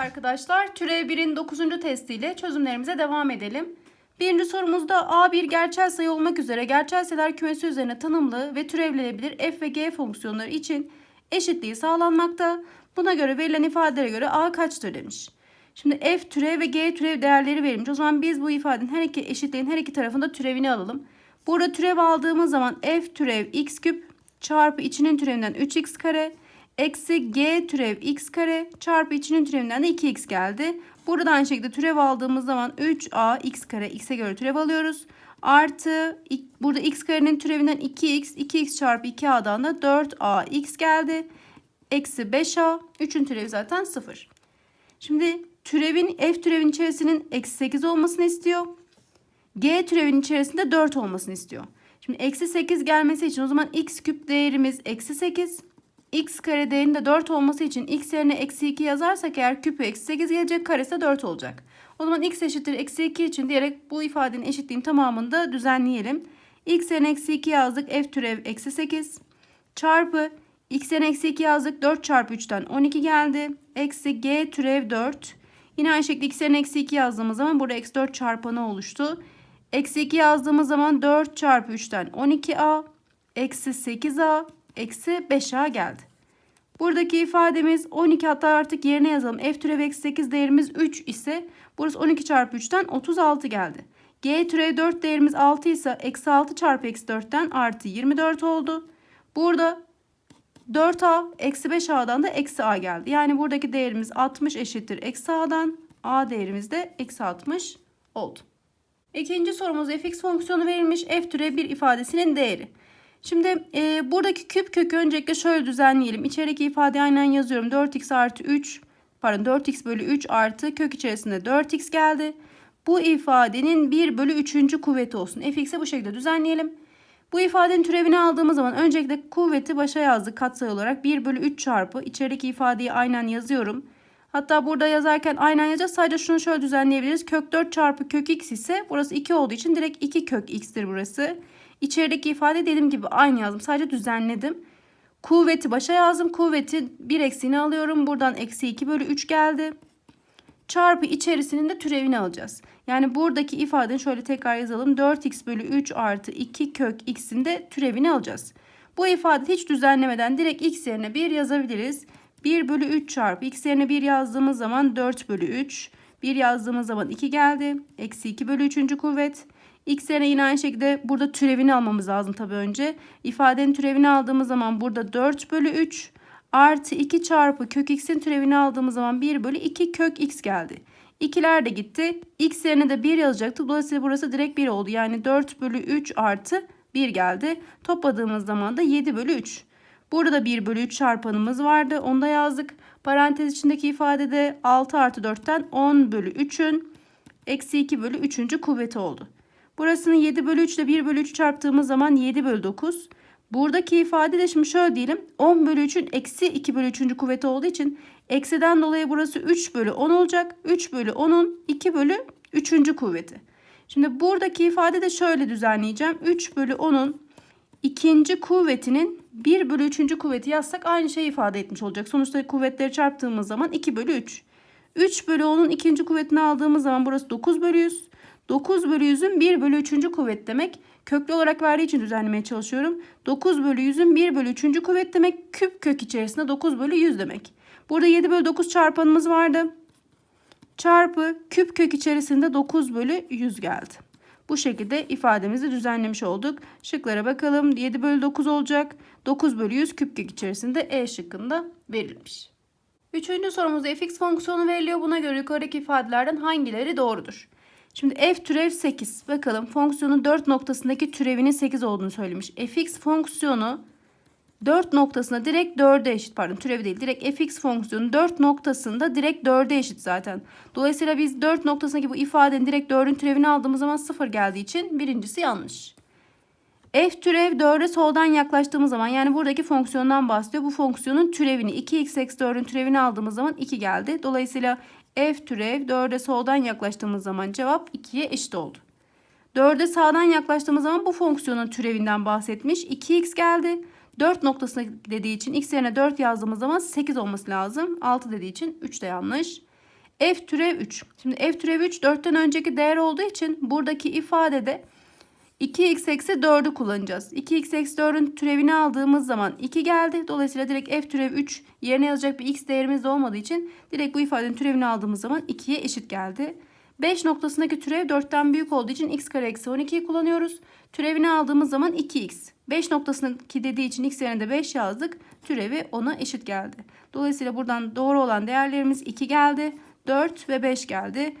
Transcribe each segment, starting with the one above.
arkadaşlar. Türev 1'in 9. testiyle çözümlerimize devam edelim. Birinci sorumuzda A1 gerçel sayı olmak üzere gerçel sayılar kümesi üzerine tanımlı ve türevlenebilir f ve g fonksiyonları için eşitliği sağlanmakta. Buna göre verilen ifadelere göre A kaçtır demiş. Şimdi f türev ve g türev değerleri verilmiş. O zaman biz bu ifadenin her iki eşitliğin her iki tarafında türevini alalım. Burada türev aldığımız zaman f türev x küp çarpı içinin türevinden 3x kare eksi g türev x kare çarpı içinin türevinden de 2x geldi. Burada da aynı şekilde türev aldığımız zaman 3a x kare x'e göre türev alıyoruz. Artı burada x karenin türevinden 2x 2x çarpı 2a'dan da 4a x geldi. Eksi 5a 3'ün türevi zaten 0. Şimdi türevin f türevin içerisinin eksi 8 olmasını istiyor. G türevin içerisinde 4 olmasını istiyor. Şimdi eksi 8 gelmesi için o zaman x küp değerimiz eksi 8 x kare değerinin de 4 olması için x yerine eksi 2 yazarsak eğer küpü eksi 8 gelecek karesi de 4 olacak. O zaman x eşittir eksi 2 için diyerek bu ifadenin eşitliğin tamamını da düzenleyelim. x yerine eksi 2 yazdık f türev eksi 8 çarpı x yerine eksi 2 yazdık 4 çarpı 3'ten 12 geldi. Eksi g türev 4 yine aynı şekilde x yerine eksi 2 yazdığımız zaman burada eksi 4 çarpanı oluştu. Eksi 2 yazdığımız zaman 4 çarpı 3'ten 12a eksi 8a eksi 5a geldi. Buradaki ifademiz 12 hatta artık yerine yazalım. F türev eksi 8 değerimiz 3 ise burası 12 çarpı 3'ten 36 geldi. G türev 4 değerimiz 6 ise eksi 6 çarpı eksi 4'ten artı 24 oldu. Burada 4a eksi 5a'dan da eksi a geldi. Yani buradaki değerimiz 60 eşittir eksi a'dan. a değerimiz de eksi 60 oldu. İkinci sorumuz fx fonksiyonu verilmiş f türev bir ifadesinin değeri. Şimdi e, buradaki küp kökü öncelikle şöyle düzenleyelim. İçerideki ifadeyi aynen yazıyorum. 4x artı 3 pardon 4x bölü 3 artı kök içerisinde 4x geldi. Bu ifadenin 1 bölü 3. kuvveti olsun. fx'e bu şekilde düzenleyelim. Bu ifadenin türevini aldığımız zaman öncelikle kuvveti başa yazdık katsayı olarak. 1 bölü 3 çarpı içerideki ifadeyi aynen yazıyorum. Hatta burada yazarken aynen yazacağız. Sadece şunu şöyle düzenleyebiliriz. Kök 4 çarpı kök x ise burası 2 olduğu için direkt 2 kök x'tir burası. İçerideki ifade dediğim gibi aynı yazdım. Sadece düzenledim. Kuvveti başa yazdım. Kuvveti bir eksiğini alıyorum. Buradan eksi 2 bölü 3 geldi. Çarpı içerisinin de türevini alacağız. Yani buradaki ifadeyi şöyle tekrar yazalım. 4x bölü 3 artı 2 kök x'in de türevini alacağız. Bu ifade hiç düzenlemeden direkt x yerine 1 yazabiliriz. 1 bölü 3 çarpı x yerine 1 yazdığımız zaman 4 bölü 3. 1 yazdığımız zaman 2 geldi. Eksi 2 bölü 3. kuvvet. X yerine yine aynı şekilde burada türevini almamız lazım tabii önce. İfadenin türevini aldığımız zaman burada 4 bölü 3 artı 2 çarpı kök x'in türevini aldığımız zaman 1 bölü 2 kök x geldi. İkiler de gitti. X yerine de 1 yazacaktı. Dolayısıyla burası direkt 1 oldu. Yani 4 bölü 3 artı 1 geldi. Topladığımız zaman da 7 bölü 3. Burada 1 bölü 3 çarpanımız vardı. Onu da yazdık. Parantez içindeki ifadede 6 artı 4'ten 10 bölü 3'ün eksi 2 bölü 3. kuvveti oldu. Burasını 7 bölü 3 ile 1 bölü 3 çarptığımız zaman 7 bölü 9. Buradaki ifade de şimdi şöyle diyelim. 10 bölü 3'ün eksi 2 bölü 3. kuvveti olduğu için eksiden dolayı burası 3 bölü 10 olacak. 3 bölü 10'un 2 bölü 3. kuvveti. Şimdi buradaki ifade de şöyle düzenleyeceğim. 3 bölü 10'un ikinci kuvvetinin 1 bölü 3. kuvveti yazsak aynı şeyi ifade etmiş olacak. Sonuçta kuvvetleri çarptığımız zaman 2 bölü 3. 3 bölü 10'un ikinci kuvvetini aldığımız zaman burası 9 bölü 100. 9 bölü 100'ün 1 bölü 3. kuvvet demek. Köklü olarak verdiği için düzenlemeye çalışıyorum. 9 bölü 100'ün 1 bölü 3. kuvvet demek. Küp kök içerisinde 9 bölü 100 demek. Burada 7 bölü 9 çarpanımız vardı. Çarpı küp kök içerisinde 9 bölü 100 geldi. Bu şekilde ifademizi düzenlemiş olduk. Şıklara bakalım. 7 bölü 9 olacak. 9 bölü 100 küp kök içerisinde E şıkkında verilmiş. Üçüncü sorumuzda fx fonksiyonu veriliyor. Buna göre yukarıdaki ifadelerden hangileri doğrudur? Şimdi f türev 8. Bakalım fonksiyonun 4 noktasındaki türevinin 8 olduğunu söylemiş. fx fonksiyonu 4 noktasında direkt 4'e eşit. Pardon türevi değil. Direkt fx fonksiyonu 4 noktasında direkt 4'e eşit zaten. Dolayısıyla biz 4 noktasındaki bu ifadenin direkt 4'ün türevini aldığımız zaman 0 geldiği için birincisi yanlış. F türev 4'e soldan yaklaştığımız zaman yani buradaki fonksiyondan bahsediyor. Bu fonksiyonun türevini 2x eksi 4'ün türevini aldığımız zaman 2 geldi. Dolayısıyla f türev 4'e soldan yaklaştığımız zaman cevap 2'ye eşit oldu. 4'e sağdan yaklaştığımız zaman bu fonksiyonun türevinden bahsetmiş. 2x geldi. 4 noktasına dediği için x yerine 4 yazdığımız zaman 8 olması lazım. 6 dediği için 3 de yanlış. f türev 3. Şimdi f türev 3 4'ten önceki değer olduğu için buradaki ifadede 2x eksi 4'ü kullanacağız. 2x eksi 4'ün türevini aldığımız zaman 2 geldi. Dolayısıyla direkt f türev 3 yerine yazacak bir x değerimiz de olmadığı için direkt bu ifadenin türevini aldığımız zaman 2'ye eşit geldi. 5 noktasındaki türev 4'ten büyük olduğu için x kare eksi 12'yi kullanıyoruz. Türevini aldığımız zaman 2x. 5 noktasındaki dediği için x yerine de 5 yazdık. Türevi 10'a eşit geldi. Dolayısıyla buradan doğru olan değerlerimiz 2 geldi. 4 ve 5 geldi.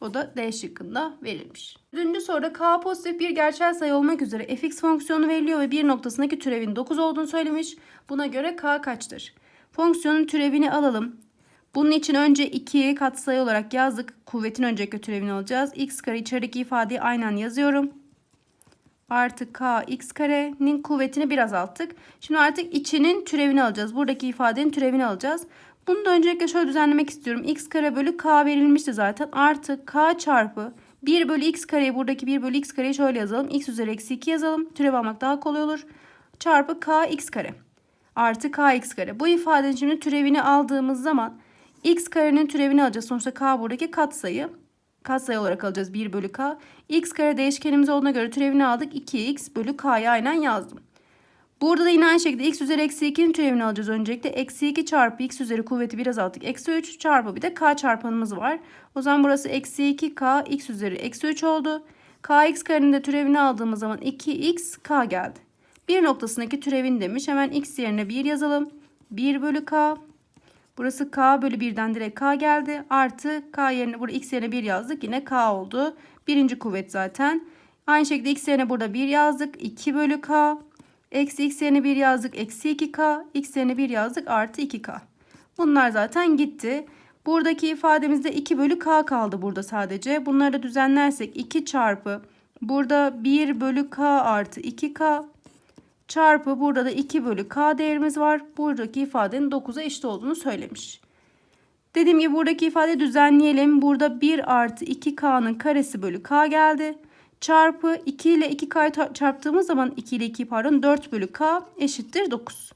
O da D şıkkında verilmiş. Dördüncü soruda k pozitif bir gerçel sayı olmak üzere fx fonksiyonu veriliyor ve bir noktasındaki türevin 9 olduğunu söylemiş. Buna göre k kaçtır? Fonksiyonun türevini alalım. Bunun için önce 2'yi katsayı olarak yazdık. Kuvvetin önceki türevini alacağız. x kare içerideki ifadeyi aynen yazıyorum. Artı k x karenin kuvvetini biraz azalttık. Şimdi artık içinin türevini alacağız. Buradaki ifadenin türevini alacağız. Bunu da öncelikle şöyle düzenlemek istiyorum. x kare bölü k verilmişti zaten. Artı k çarpı 1 bölü x kareyi buradaki 1 bölü x kareyi şöyle yazalım. x üzeri eksi 2 yazalım. Türev almak daha kolay olur. Çarpı k x kare. Artı k x kare. Bu ifadenin şimdi türevini aldığımız zaman x karenin türevini alacağız. Sonuçta k buradaki katsayı. Katsayı olarak alacağız 1 bölü k. x kare değişkenimiz olduğuna göre türevini aldık. 2x bölü k'yı aynen yazdım. Burada da yine aynı şekilde x üzeri eksi 2'nin türevini alacağız öncelikle. Eksi 2 çarpı x üzeri kuvveti biraz azalttık. Eksi 3 çarpı bir de k çarpanımız var. O zaman burası eksi 2k x üzeri eksi 3 oldu. kx karenin de türevini aldığımız zaman 2x k geldi. Bir noktasındaki türevin demiş. Hemen x yerine 1 yazalım. 1 bölü k. Burası k bölü 1'den direkt k geldi. Artı k yerine burada x yerine 1 yazdık. Yine k oldu. Birinci kuvvet zaten. Aynı şekilde x yerine burada 1 yazdık. 2 bölü k. Eksi x yerine 1 yazdık. Eksi 2k. X yerine 1 yazdık. Artı 2k. Bunlar zaten gitti. Buradaki ifademizde 2 bölü k kaldı burada sadece. Bunları da düzenlersek 2 çarpı. Burada 1 bölü k artı 2k. Çarpı burada da 2 bölü k değerimiz var. Buradaki ifadenin 9'a eşit olduğunu söylemiş. Dediğim gibi buradaki ifadeyi düzenleyelim. Burada 1 artı 2k'nın karesi bölü k geldi çarpı 2 ile 2k çarptığımız zaman 2 ile 2 pardon 4 bölü k eşittir 9.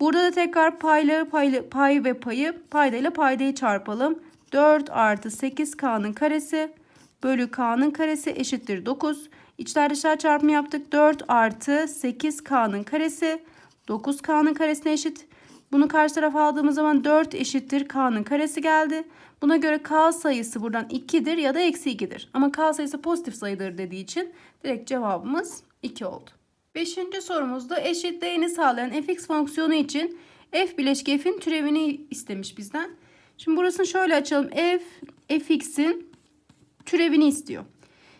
Burada da tekrar payları paylı, pay ve payı payda ile paydayı çarpalım. 4 artı 8k'nın karesi bölü k'nın karesi eşittir 9. İçler dışlar çarpımı yaptık. 4 artı 8k'nın karesi 9k'nın karesine eşit. Bunu karşı tarafa aldığımız zaman 4 eşittir k'nın karesi geldi. Buna göre k sayısı buradan 2'dir ya da eksi 2'dir. Ama k sayısı pozitif sayıdır dediği için direkt cevabımız 2 oldu. Beşinci sorumuzda eşitliğini sağlayan fx fonksiyonu için f bileşki f'in türevini istemiş bizden. Şimdi burasını şöyle açalım. f fx'in türevini istiyor.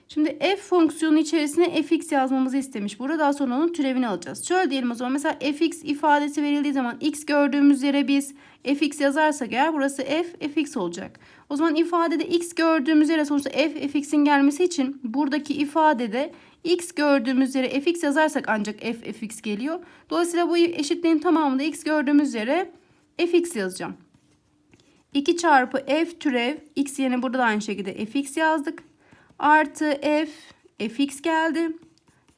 Şimdi f fonksiyonu içerisine fx yazmamızı istemiş. Burada daha sonra onun türevini alacağız. Şöyle diyelim o zaman mesela fx ifadesi verildiği zaman x gördüğümüz yere biz fx yazarsak eğer burası f fx olacak. O zaman ifadede x gördüğümüz yere sonuçta f fx'in gelmesi için buradaki ifadede x gördüğümüz yere fx yazarsak ancak f fx geliyor. Dolayısıyla bu eşitliğin tamamında x gördüğümüz yere fx yazacağım. 2 çarpı f türev x yerine burada da aynı şekilde fx yazdık artı f fx geldi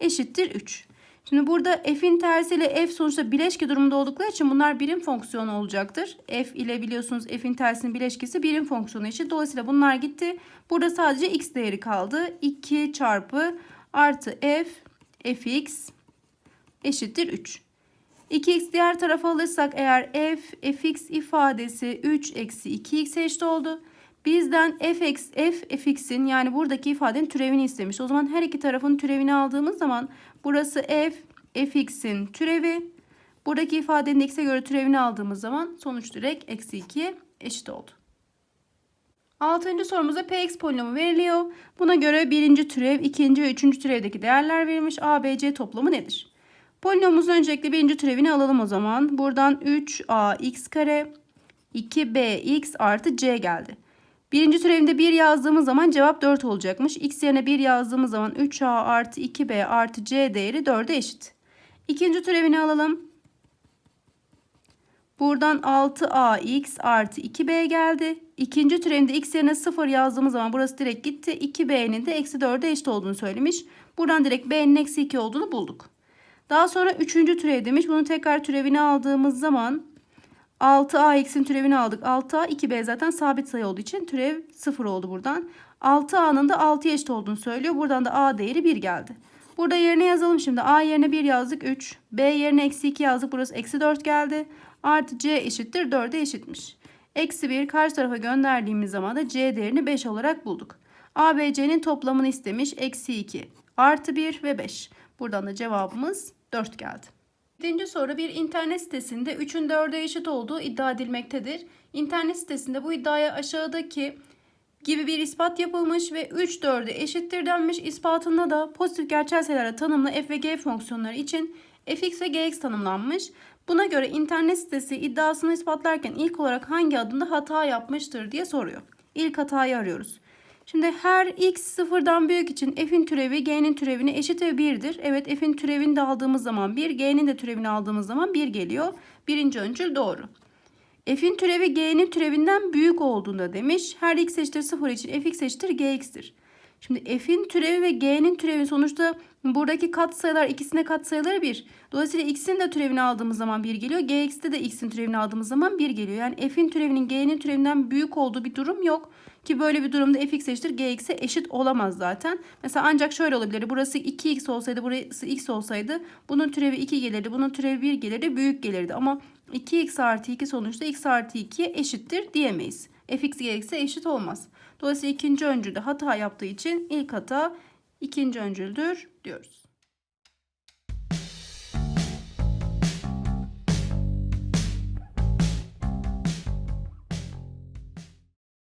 eşittir 3. Şimdi burada f'in tersiyle f sonuçta bileşke durumunda oldukları için bunlar birim fonksiyonu olacaktır. f ile biliyorsunuz f'in tersinin bileşkesi birim fonksiyonu için. Dolayısıyla bunlar gitti. Burada sadece x değeri kaldı. 2 çarpı artı f fx eşittir 3. 2x diğer tarafa alırsak eğer f fx ifadesi 3 eksi 2x eşit oldu. Bizden fx, f fx'in yani buradaki ifadenin türevini istemiş. O zaman her iki tarafın türevini aldığımız zaman burası f fx'in türevi. Buradaki ifadenin x'e göre türevini aldığımız zaman sonuç direkt eksi 2'ye eşit oldu. Altıncı sorumuzda px polinomu veriliyor. Buna göre birinci türev, ikinci ve üçüncü türevdeki değerler verilmiş. a, b, c toplamı nedir? Polinomumuzun öncelikle birinci türevini alalım o zaman. Buradan 3ax kare 2bx artı c geldi. Birinci türevinde 1 yazdığımız zaman cevap 4 olacakmış. X yerine 1 yazdığımız zaman 3A artı 2B artı C değeri 4'e eşit. İkinci türevini alalım. Buradan 6AX artı 2B geldi. İkinci türevinde X yerine 0 yazdığımız zaman burası direkt gitti. 2B'nin de eksi 4'e eşit olduğunu söylemiş. Buradan direkt B'nin eksi 2 olduğunu bulduk. Daha sonra üçüncü türev demiş. Bunu tekrar türevini aldığımız zaman 6a x'in türevini aldık. 6a 2b zaten sabit sayı olduğu için türev 0 oldu buradan. 6a'nın da 6'ya eşit olduğunu söylüyor. Buradan da a değeri 1 geldi. Burada yerine yazalım şimdi. A yerine 1 yazdık 3. B yerine eksi 2 yazdık. Burası eksi 4 geldi. Artı C eşittir 4'e eşitmiş. Eksi 1 karşı tarafa gönderdiğimiz zaman da C değerini 5 olarak bulduk. A, B, C'nin toplamını istemiş. Eksi 2 artı 1 ve 5. Buradan da cevabımız 4 geldi. Birinci soru bir internet sitesinde 3'ün 4'e eşit olduğu iddia edilmektedir. İnternet sitesinde bu iddiaya aşağıdaki gibi bir ispat yapılmış ve 3 4'e eşittir denmiş. İspatında da pozitif gerçel sayılara tanımlı f ve g fonksiyonları için fx ve gx tanımlanmış. Buna göre internet sitesi iddiasını ispatlarken ilk olarak hangi adımda hata yapmıştır diye soruyor. İlk hatayı arıyoruz. Şimdi her x sıfırdan büyük için f'in türevi g'nin türevine eşit ve 1'dir. Evet f'in türevini de aldığımız zaman 1, g'nin de türevini aldığımız zaman 1 geliyor. Birinci öncül doğru. F'in türevi g'nin türevinden büyük olduğunda demiş. Her x eşittir 0 için fx eşittir gx'tir. Şimdi f'in türevi ve g'nin türevi sonuçta buradaki katsayılar ikisine katsayıları 1. Dolayısıyla x'in de türevini aldığımız zaman 1 geliyor. gx'te de x'in türevini aldığımız zaman 1 geliyor. Yani f'in türevinin g'nin türevinden büyük olduğu bir durum yok. Ki böyle bir durumda fx eşittir gx'e eşit olamaz zaten. Mesela ancak şöyle olabilir. Burası 2x olsaydı burası x olsaydı bunun türevi 2 gelirdi. Bunun türevi 1 gelirdi. Büyük gelirdi. Ama 2x artı 2 sonuçta x artı 2'ye eşittir diyemeyiz. fx gx'e eşit olmaz. Dolayısıyla ikinci öncülde hata yaptığı için ilk hata ikinci öncüldür diyoruz.